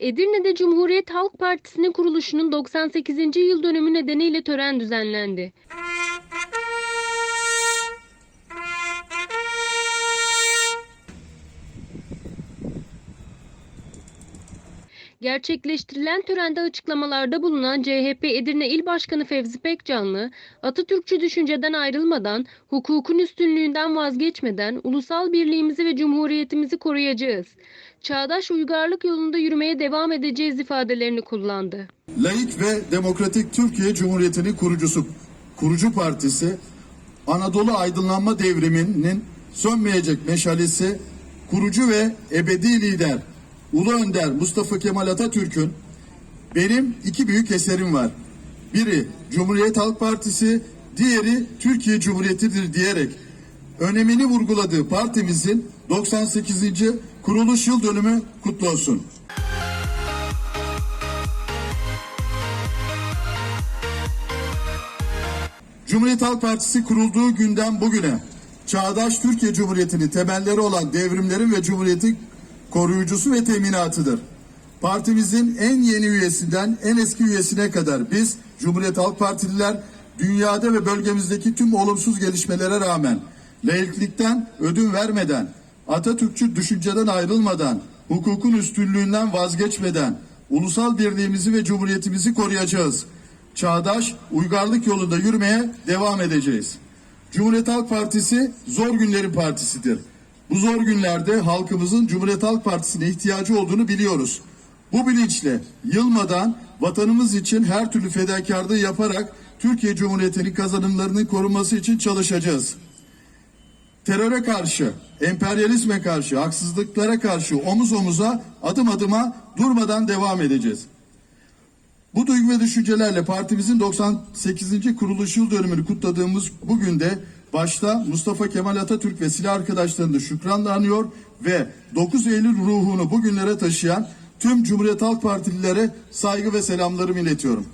Edirne'de Cumhuriyet Halk Partisi'nin kuruluşunun 98. yıl dönümü nedeniyle tören düzenlendi. Gerçekleştirilen törende açıklamalarda bulunan CHP Edirne İl Başkanı Fevzi Pekcanlı, Atatürkçü düşünceden ayrılmadan, hukukun üstünlüğünden vazgeçmeden ulusal birliğimizi ve cumhuriyetimizi koruyacağız. Çağdaş uygarlık yolunda yürümeye devam edeceğiz ifadelerini kullandı. Laik ve Demokratik Türkiye Cumhuriyeti'nin kurucusu, kurucu partisi, Anadolu Aydınlanma Devrimi'nin sönmeyecek meşalesi, kurucu ve ebedi lider, Ulu Önder Mustafa Kemal Atatürk'ün benim iki büyük eserim var. Biri Cumhuriyet Halk Partisi, diğeri Türkiye Cumhuriyeti'dir diyerek önemini vurguladığı partimizin 98. kuruluş yıl dönümü kutlu olsun. Cumhuriyet Halk Partisi kurulduğu günden bugüne çağdaş Türkiye Cumhuriyeti'nin temelleri olan devrimlerin ve cumhuriyetin koruyucusu ve teminatıdır. Partimizin en yeni üyesinden en eski üyesine kadar biz Cumhuriyet Halk Partililer dünyada ve bölgemizdeki tüm olumsuz gelişmelere rağmen laiklikten ödün vermeden, Atatürkçü düşünceden ayrılmadan, hukukun üstünlüğünden vazgeçmeden ulusal birliğimizi ve cumhuriyetimizi koruyacağız çağdaş uygarlık yolunda yürümeye devam edeceğiz. Cumhuriyet Halk Partisi zor günlerin partisidir. Bu zor günlerde halkımızın Cumhuriyet Halk Partisi'ne ihtiyacı olduğunu biliyoruz. Bu bilinçle yılmadan vatanımız için her türlü fedakarlığı yaparak Türkiye Cumhuriyeti'nin kazanımlarının korunması için çalışacağız. Teröre karşı, emperyalizme karşı, haksızlıklara karşı omuz omuza adım adıma durmadan devam edeceğiz. Bu duygu ve düşüncelerle partimizin 98. kuruluş yıl dönümünü kutladığımız bugün de başta Mustafa Kemal Atatürk ve silah arkadaşlarını da şükranla anıyor ve 9 Eylül ruhunu bugünlere taşıyan tüm Cumhuriyet Halk Partililere saygı ve selamlarımı iletiyorum.